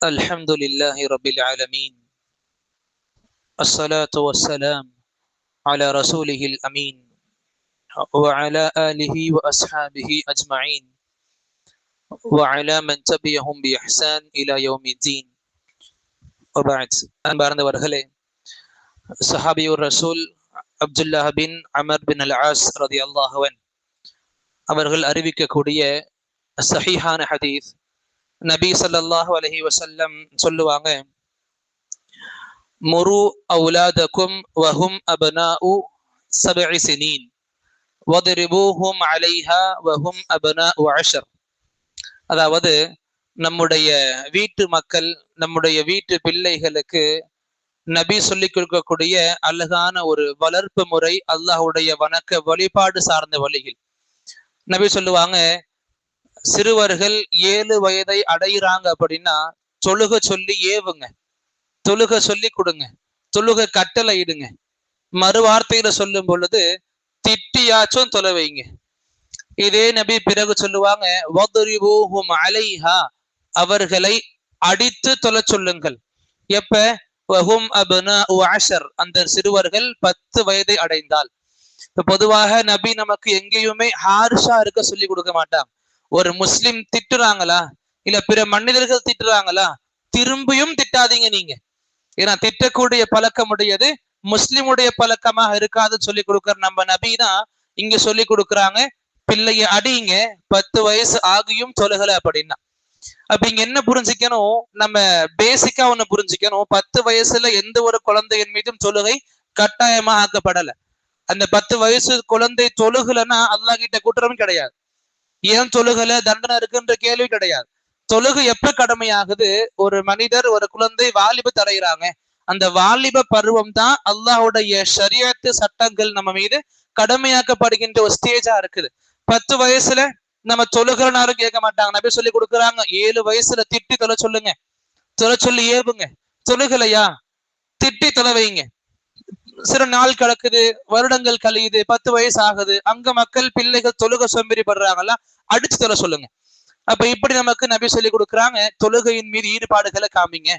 الحمد لله رب العالمين الصلاة والسلام على رسوله الأمين وعلى آله وأصحابه أجمعين وعلى من تبعهم بإحسان إلى يوم الدين وبعد அன்பார்ந்தவர்களே சஹாபியுர் ரசூல் Abdullah bin Amr bin al As ரதி அல்லாஹவன் அவர்கள் அறிவிக்கக்கூடிய சஹீஹான ஹதீஸ் நபி சல்லாஹூ அலஹி வசல்லம் சொல்லுவாங்க முரு அவுலாதக்கும் வஹும் அபனாஉ சபி சினீன். வதரிபூஹும் அலைஹா வஹும் அபனாஉ அஷர். அதாவது நம்முடைய வீட்டு மக்கள் நம்முடைய வீட்டு பிள்ளைகளுக்கு நபி சொல்லிக் கொடுக்கக்கூடிய அழகான ஒரு வளர்ப்பு முறை அல்லாஹுடைய வணக்க வழிபாடு சார்ந்த வழியில் நபி சொல்லுவாங்க சிறுவர்கள் ஏழு வயதை அடையிறாங்க அப்படின்னா தொழுக சொல்லி ஏவுங்க. தொழுக சொல்லி கொடுங்க. தொழுக கட்டளை இடுங்க. மறுவார்த்தையில சொல்லும் பொழுது திட்டியாச்சும் தொலை வைங்க. இதே நபி பிறகு சொல்லுவாங்க அலைஹா. அவர்களை அடித்து தொலை சொல்லுங்கள். எப்ப? வஹும் அபனா அஷர். அந்த சிறுவர்கள் பத்து வயதை அடைந்தால். பொதுவாக நபி நமக்கு எங்கேயுமே ஹார்ஷா இருக்க சொல்லி கொடுக்க மாட்டாங்க ஒரு முஸ்லிம் திட்டுறாங்களா? இல்ல பிற மனிதர்கள் திட்டுறாங்களா? திரும்பியும் திட்டாதீங்க நீங்க. ஏன்னா திட்டக்கூடிய பழக்கம் உடையது முஸ்லிமுடைய பழக்கமாக இருக்காதுன்னு சொல்லி கொடுக்குற நம்ம நபி தான் இங்க சொல்லி கொடுக்குறாங்க. பிள்ளைய அடிங்க பத்து வயசு ஆகியும் தொழுகல அப்படின்னா. அப்ப இங்க என்ன புரிஞ்சுக்கணும்? நம்ம பேசிக்கா ஒண்ணு புரிஞ்சுக்கணும். பத்து வயசுல எந்த ஒரு குழந்தையின் மீதும் தொழுகை கட்டாயமா ஆக்கப்படல. அந்த பத்து வயசு குழந்தை தொழுகலன்னா அல்லா கிட்ட குற்றமும் கிடையாது. ஏன் தொழுகல? தண்டனை இருக்குன்ற கேள்வி கிடையாது. தொழுகு எப்ப கடமையாகுது? ஒரு மனிதர் ஒரு குழந்தை வாலிப தடைகிறாங்க அந்த வாலிப பருவம் தான் அல்லாஹுடைய சரியத்து சட்டங்கள் நம்ம மீது கடமையாக்கப்படுகின்ற ஒரு ஸ்டேஜா இருக்குது. பத்து வயசுல நம்ம தொழுகிறனாரும் கேட்க மாட்டாங்க. நபி சொல்லி கொடுக்குறாங்க ஏழு வயசுல திட்டி தொலை சொல்லுங்க. தொலை சொல்லி ஏவுங்க. தொழுகலையா? திட்டி தொலை வைங்க. சில நாள் கிடக்குது வருடங்கள் கழியுது பத்து வயசு ஆகுது அங்க மக்கள் பிள்ளைகள் தொழுக சோம்பேறி படுறாங்கல்ல அடிச்சு தொலை சொல்லுங்க. அப்ப இப்படி நமக்கு நபி சொல்லி கொடுக்குறாங்க தொழுகையின் மீது ஈடுபாடுகளை காமிங்க.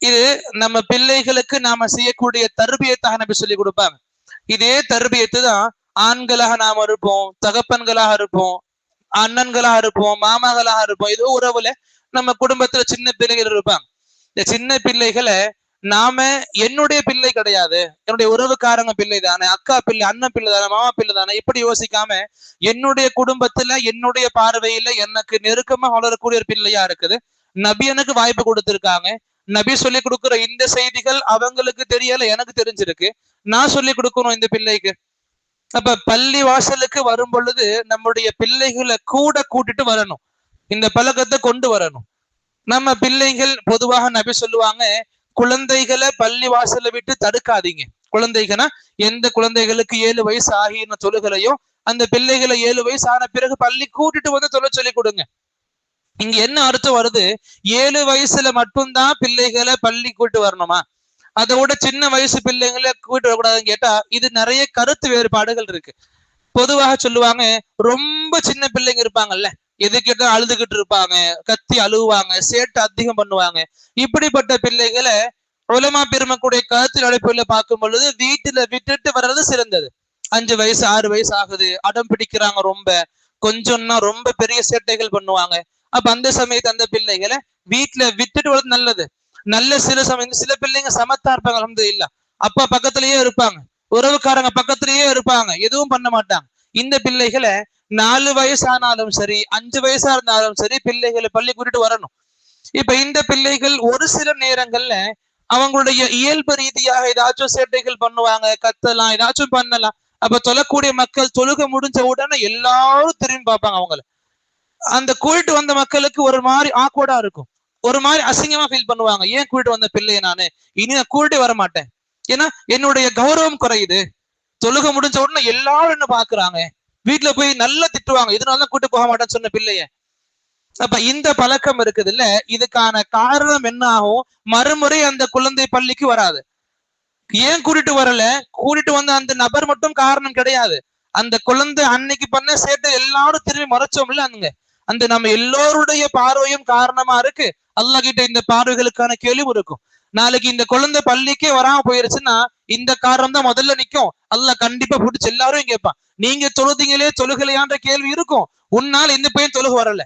இது நம்ம பிள்ளைகளுக்கு நாம செய்யக்கூடிய தர்பியத்தாக நபி சொல்லி கொடுப்பாங்க. இதே தர்பியத்து தான் ஆண்களாக நாம இருப்போம் தகப்பன்களாக இருப்போம் அண்ணன்களாக இருப்போம் மாமாக்களாக இருப்போம். ஏதோ உறவுல நம்ம குடும்பத்துல சின்ன பிள்ளைகள் இருப்பாங்க. இந்த சின்ன பிள்ளைகளை நாம என்னுடைய பிள்ளை கிடையாது. என்னுடைய உறவுக்காரங்க பிள்ளை தானே அக்கா பிள்ளை அண்ணன் பிள்ளை தானே மாமா பிள்ளை தானே இப்படி யோசிக்காம என்னுடைய குடும்பத்துல என்னுடைய பார்வையில எனக்கு நெருக்கமா வளரக்கூடிய ஒரு பிள்ளையா இருக்குது. நபி எனக்கு வாய்ப்பு கொடுத்திருக்காங்க. நபி சொல்லி கொடுக்குற இந்த செய்திகள் அவங்களுக்கு தெரியல எனக்கு தெரிஞ்சிருக்கு. நான் சொல்லி கொடுக்கணும் இந்த பிள்ளைக்கு. அப்ப பள்ளி வாசலுக்கு வரும் பொழுது நம்முடைய பிள்ளைகளை கூட கூட்டிட்டு வரணும். இந்த பழக்கத்தை கொண்டு வரணும். நம்ம பிள்ளைகள் பொதுவாக நபி சொல்லுவாங்க குழந்தைகளை பள்ளி வாசல்ல விட்டு தடுக்காதீங்க. குழந்தைகனா எந்த குழந்தைகளுக்கு ஏழு வயசு ஆகின தொழுகளையோ அந்த பிள்ளைகளை ஏழு வயசு ஆன பிறகு பள்ளி கூட்டிட்டு வந்து தொலை சொல்லி கொடுங்க. இங்க என்ன அர்த்தம் வருது? ஏழு வயசுல மட்டும்தான் பிள்ளைகளை பள்ளி கூட்டு வரணுமா? அதோட சின்ன வயசு பிள்ளைங்களை கூட்டு வரக்கூடாதுன்னு கேட்டா இது நிறைய கருத்து வேறுபாடுகள் இருக்கு. பொதுவாக சொல்லுவாங்க ரொம்ப சின்ன பிள்ளைங்க இருப்பாங்கல்ல எது கேட்டாலும் அழுதுகிட்டு இருப்பாங்க கத்தி அழுவாங்க சேட்டை அதிகம் பண்ணுவாங்க. இப்படிப்பட்ட பிள்ளைகளை உலமா பெருமக்கூடிய கருத்தில் அழைப்புல பார்க்கும் பொழுது வீட்டுல விட்டுட்டு வர்றது சிறந்தது. அஞ்சு வயசு ஆறு வயசு ஆகுது. அடம் பிடிக்கிறாங்க ரொம்ப. கொஞ்சம்னா ரொம்ப பெரிய சேட்டைகள் பண்ணுவாங்க. அப்ப அந்த சமயத்து அந்த பிள்ளைகளை வீட்டுல விட்டுட்டு வர்றது நல்லது. நல்ல சில சமயம் சில பிள்ளைங்க சமத்தா இருப்பாங்க அலமது இல்ல அப்பா பக்கத்திலேயே இருப்பாங்க. உறவுக்காரங்க பக்கத்திலேயே இருப்பாங்க. எதுவும் பண்ண மாட்டாங்க. இந்த பிள்ளைகளை நாலு வயசானாலும் சரி அஞ்சு வயசா இருந்தாலும் சரி பிள்ளைகளை பள்ளி கூட்டிட்டு வரணும். இப்ப இந்த பிள்ளைகள் ஒரு சில நேரங்கள்ல அவங்களுடைய இயல்பு ரீதியாக ஏதாச்சும் சேட்டைகள் பண்ணுவாங்க கத்தலாம் ஏதாச்சும் பண்ணலாம். அப்ப தொழக்கூடிய மக்கள் தொழுக முடிஞ்ச உடனே எல்லாரும் திரும்பி பார்ப்பாங்க அவங்கள. அந்த கூட்டிட்டு வந்த மக்களுக்கு ஒரு மாதிரி ஆக்வர்டா இருக்கும். ஒரு மாதிரி அசிங்கமா ஃபீல் பண்ணுவாங்க. ஏன் கூட்டிட்டு வந்த பிள்ளைய நானு? இனி நான் கூட்டிட்டு வர மாட்டேன். ஏன்னா என்னுடைய கௌரவம் குறையுது. தொழுக முடிஞ்ச உடனே எல்லாரும் என்ன பாக்குறாங்க வீட்டுல போய் நல்லா திட்டுவாங்க. இதனாலதான் கூட்டு போக மாட்டேன்னு சொன்ன பிள்ளைய. அப்ப இந்த பழக்கம் இருக்குது இல்ல இதுக்கான காரணம் என்ன ஆகும் மறுமுறை அந்த குழந்தை பள்ளிக்கு வராது. ஏன் கூட்டிட்டு வரல? கூட்டிட்டு வந்த அந்த நபர் மட்டும் காரணம் கிடையாது. அந்த குழந்தை அன்னைக்கு பண்ண சேட்டை எல்லாரும் திரும்பி மறைச்சோம்ல அங்க. அந்த நம்ம எல்லோருடைய பார்வையும் காரணமா இருக்கு. அல்லா கிட்ட இந்த பார்வைகளுக்கான கேள்வி இருக்கும். நாளைக்கு இந்த குழந்தை பள்ளிக்கே வராம போயிருச்சுன்னா இந்த காரணம் தான் முதல்ல நிக்கும். அல்ல கண்டிப்பா பிடிச்சி எல்லாரும் கேட்பான் நீங்க தொழுதிங்களே தொழுகலையான்ற கேள்வி இருக்கும். உன்னால் இந்த பையன் தொழுக வரல.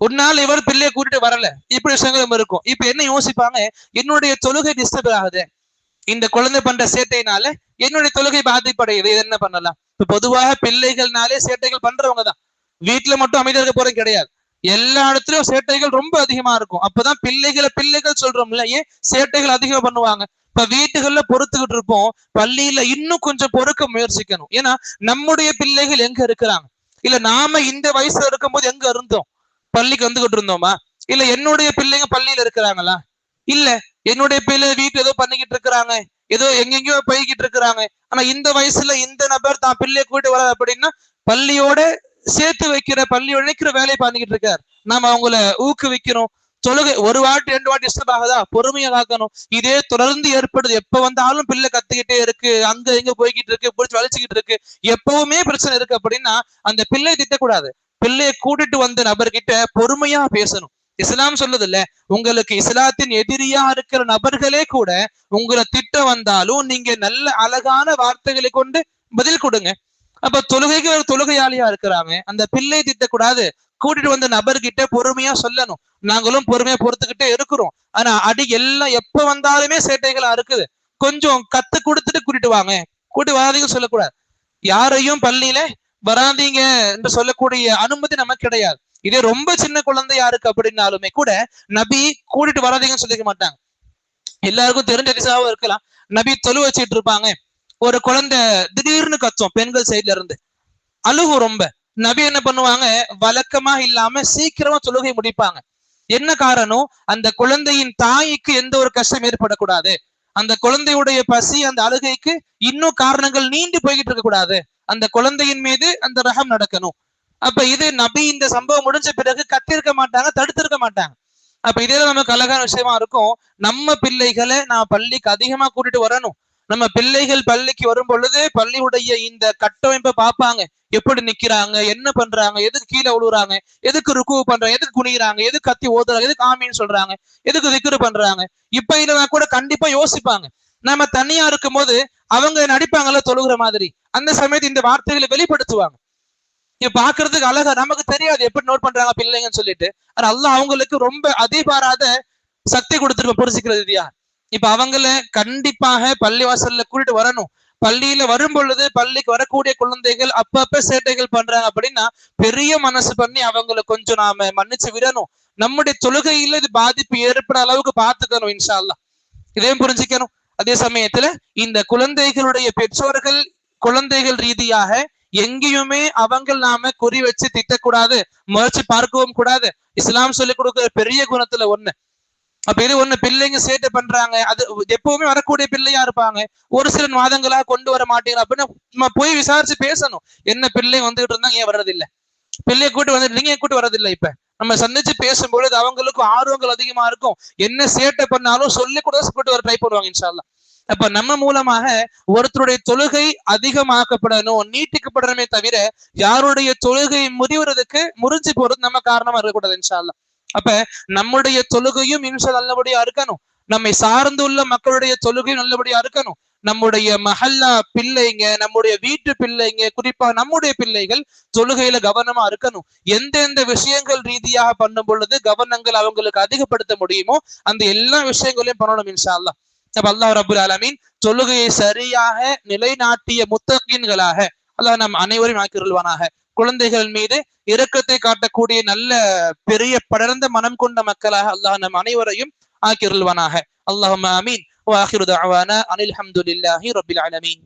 உன்னால் இவர் பிள்ளைய கூட்டிட்டு வரல. இப்படி விஷயங்களும் இருக்கும். இப்ப என்ன யோசிப்பாங்க? என்னுடைய தொழுகை டிஸ்டர்ப் ஆகுது. இந்த குழந்தை பண்ற சேட்டையினால என்னுடைய தொழுகை பாதிப்படையுது. இது என்ன பண்ணலாம்? இப்ப பொதுவாக பிள்ளைகள்னாலே சேட்டைகள் பண்றவங்க தான் வீட்டுல மட்டும் அமைதியா இருக்க போறது கிடையாது. எல்லா இடத்துலயும் சேட்டைகள் ரொம்ப அதிகமா இருக்கும். அப்பதான் பிள்ளைகளை பிள்ளைகள் சொல்றோம்ல ஏன்? சேட்டைகள் அதிகமா பண்ணுவாங்க. இப்ப வீட்டுகள்ல பொறுத்துக்கிட்டு இருப்போம். பள்ளியில இன்னும் கொஞ்சம் பொறுக்க முயற்சிக்கணும். ஏன்னா நம்முடைய பிள்ளைகள் எங்க இருக்கிறாங்க? இல்ல நாம இந்த வயசுல இருக்கும்போது எங்க இருந்தோம்? பள்ளிக்கு வந்துகிட்டு இருந்தோமா? இல்ல என்னுடைய பிள்ளைங்க பள்ளியில இருக்கிறாங்களா? இல்ல என்னுடைய பிள்ளை வீட்டு ஏதோ பண்ணிக்கிட்டு இருக்கிறாங்க. ஏதோ எங்கெங்கயோ போய்கிட்டு இருக்கிறாங்க. ஆனா இந்த வயசுல இந்த நபர் தான் பிள்ளைய கூட்டு வர அப்படின்னா பள்ளியோட சேர்த்து வைக்கிற பள்ளியோட நினைக்கிற வேலையை பண்ணிக்கிட்டு இருக்காரு. நாம அவங்கள ஊக்குவிக்கிறோம். தொழுகை ஒரு வாட்டி ரெண்டு வாட்டி டிஸ்டர்ப் ஆகுதா பொறுமையா காக்கணும் இதே தொடர்ந்து ஏற்படுது. எப்ப வந்தாலும் பிள்ளை கத்துக்கிட்டே இருக்கு. அங்க இங்க போய்கிட்டு இருக்கு. பிடிச்சி வலிச்சுக்கிட்டு இருக்கு. எப்பவுமே பிரச்சனை இருக்கு அப்படின்னா அந்த பிள்ளை திட்டக்கூடாது. பிள்ளையை கூட்டிட்டு வந்த நபர்கிட்ட பொறுமையா பேசணும். இஸ்லாம் சொல்லுது இல்ல உங்களுக்கு இஸ்லாத்தின் எதிரியா இருக்கிற நபர்களே கூட உங்களை திட்டம் வந்தாலும் நீங்க நல்ல அழகான வார்த்தைகளை கொண்டு பதில் கொடுங்க. அப்ப தொழுகைக்கு ஒரு தொழுகையாளியா இருக்கிறாங்க அந்த பிள்ளை திட்டக்கூடாது. கூட்டிட்டு வந்த நபர்கிட்ட பொறுமையா சொல்லணும். நாங்களும் பொறுமையா பொறுத்துக்கிட்டே இருக்கிறோம். ஆனா அடி எல்லாம் எப்ப வந்தாலுமே சேட்டைகளா இருக்குது. கொஞ்சம் கத்து கொடுத்துட்டு கூட்டிட்டு வாங்க. கூட்டி வராதீங்க சொல்லக்கூடாது. யாரையும் பள்ளியில வராதீங்க என்று சொல்லக்கூடிய அனுமதி நமக்கு கிடையாது. இதே ரொம்ப சின்ன குழந்தையா இருக்கு அப்படின்னாலுமே கூட நபி கூட்டிட்டு வராதீங்கன்னு சொல்லிக்க மாட்டாங்க. எல்லாருக்கும் தெரிஞ்ச திசாவும் இருக்கலாம். நபி தொழு வச்சுட்டு இருப்பாங்க. ஒரு குழந்தை திடீர்னு கத்தும் பெண்கள் சைட்ல இருந்து. அழுகும் ரொம்ப. நபி என்ன பண்ணுவாங்க? வழக்கமா இல்லாம சீக்கிரமா தொழுகை முடிப்பாங்க. என்ன காரணம்? அந்த குழந்தையின் தாய்க்கு எந்த ஒரு கஷ்டம் ஏற்படக்கூடாது. அந்த குழந்தையுடைய பசி அந்த அழுகைக்கு இன்னும் காரணங்கள் நீண்டு போய்கிட்டு இருக்க கூடாது அந்த குழந்தையின் மீது அந்த ரகம் நடக்கணும். அப்ப இது நபி இந்த சம்பவம் முடிஞ்ச பிறகு கத்திருக்க மாட்டாங்க தடுத்திருக்க மாட்டாங்க. அப்ப இதே நமக்கு அழகான விஷயமா இருக்கும். நம்ம பிள்ளைகளை நான் பள்ளிக்கு அதிகமா கூட்டிட்டு வரணும். நம்ம பிள்ளைகள் பள்ளிக்கு வரும் பொழுது பள்ளியுடைய இந்த கட்டமைப்பை பார்ப்பாங்க. எப்படி நிக்கிறாங்க என்ன பண்றாங்க எதுக்கு கீழே விழுறாங்க எதுக்கு ருக்கு பண்றாங்க எதுக்கு குனிகிறாங்க எதுக்கு கத்தி ஓதுறாங்க எதுக்கு ஆமின்னு சொல்றாங்க எதுக்கு திக்ரு பண்றாங்க. இப்ப இல்லைன்னா கூட கண்டிப்பா யோசிப்பாங்க. நம்ம தனியா இருக்கும் போது அவங்க நடிப்பாங்கல்ல தொழுகிற மாதிரி. அந்த சமயத்து இந்த வார்த்தைகளை வெளிப்படுத்துவாங்க. இப்ப பாக்குறதுக்கு அழகா நமக்கு தெரியாது. எப்படி நோட் பண்றாங்க பிள்ளைங்கன்னு சொல்லிட்டு. ஆனா அல்லாஹ் அவங்களுக்கு ரொம்ப அதிபாராத சக்தி கொடுத்துருப்ப புரிஞ்சுக்கிறது இல்லையா இப்ப அவங்கள கண்டிப்பாக பள்ளி வாசல்ல கூட்டிட்டு வரணும். பள்ளியில வரும் பொழுது பள்ளிக்கு வரக்கூடிய குழந்தைகள் அப்பப்ப சேட்டைகள் பண்றாங்க அப்படின்னா பெரிய மனசு பண்ணி அவங்கள கொஞ்சம் நாம மன்னிச்சு விடணும். நம்முடைய தொழுகையில இது பாதிப்பு ஏற்பட அளவுக்கு பாத்துக்கணும் இன்ஷால்லா இதையும் புரிஞ்சுக்கணும். அதே சமயத்துல இந்த குழந்தைகளுடைய பெற்றோர்கள் குழந்தைகள் ரீதியாக எங்கேயுமே அவங்கள் நாம குறி வச்சு திட்டக்கூடாது முயற்சி பார்க்கவும் கூடாது. இஸ்லாம் சொல்லிக் கொடுக்கிற பெரிய குணத்துல ஒண்ணு. அப்ப இது ஒண்ணு பிள்ளைங்க சேட்டை பண்றாங்க. அது எப்பவுமே வரக்கூடிய பிள்ளையா இருப்பாங்க. ஒரு சில மாதங்களா கொண்டு வர மாட்டேங்கிற அப்படின்னு நம்ம போய் விசாரிச்சு பேசணும். என்ன பிள்ளை வந்துகிட்டு இருந்தாங்க ஏன் வர்றதில்லை? பிள்ளைய கூட்டு வந்துட்டு நீங்க கூட்டு வர்றதில்லை இப்ப? நம்ம சந்திச்சு பேசும்பொழுது அவங்களுக்கும் ஆர்வங்கள் அதிகமா இருக்கும். என்ன சேட்டை பண்ணாலும் சொல்லி கூட கூட்டு வர ட்ரை பண்ணுவாங்க இன்ஷால்லா அப்ப நம்ம மூலமாக ஒருத்தருடைய தொழுகை அதிகமாக்கப்படணும் நீட்டிக்கப்படணுமே தவிர யாருடைய தொழுகை முறிவுறதுக்கு முறிஞ்சு போறது நம்ம காரணமா இருக்கக்கூடாது இன்ஷால்லா அப்ப நம்முடைய தொழுகையும் இன்ஷா நல்லபடியா இருக்கணும். நம்மை சார்ந்துள்ள மக்களுடைய தொழுகையும் நல்லபடியா இருக்கணும். நம்முடைய மஹல்லா பிள்ளைங்க நம்முடைய வீட்டு பிள்ளைங்க குறிப்பா நம்முடைய பிள்ளைகள் தொழுகையில கவனமா இருக்கணும். எந்தெந்த விஷயங்கள் ரீதியாக பண்ணும் பொழுது கவனங்கள் அவங்களுக்கு அதிகப்படுத்த முடியுமோ அந்த எல்லா விஷயங்களையும் பண்ணணும் இன்ஷா அல்லா அப்ப அல்லாஹ் ரபுல் அலமீன் தொழுகையை சரியாக நிலைநாட்டிய முத்தகின்களாக அல்லாஹ் நம் அனைவரையும் ஆக்கிருள்வானாக குழந்தைகள் மீது இரக்கத்தை காட்டக்கூடிய நல்ல பெரிய படர்ந்த மனம் கொண்ட மக்களாக அல்லாஹ் நம் அனைவரையும் ஆக்கிருள்வானாக அல்லாஹ் அமீன் வாஹிரு அனில் அஹமதுல்லாஹி ரபில் அலமீன்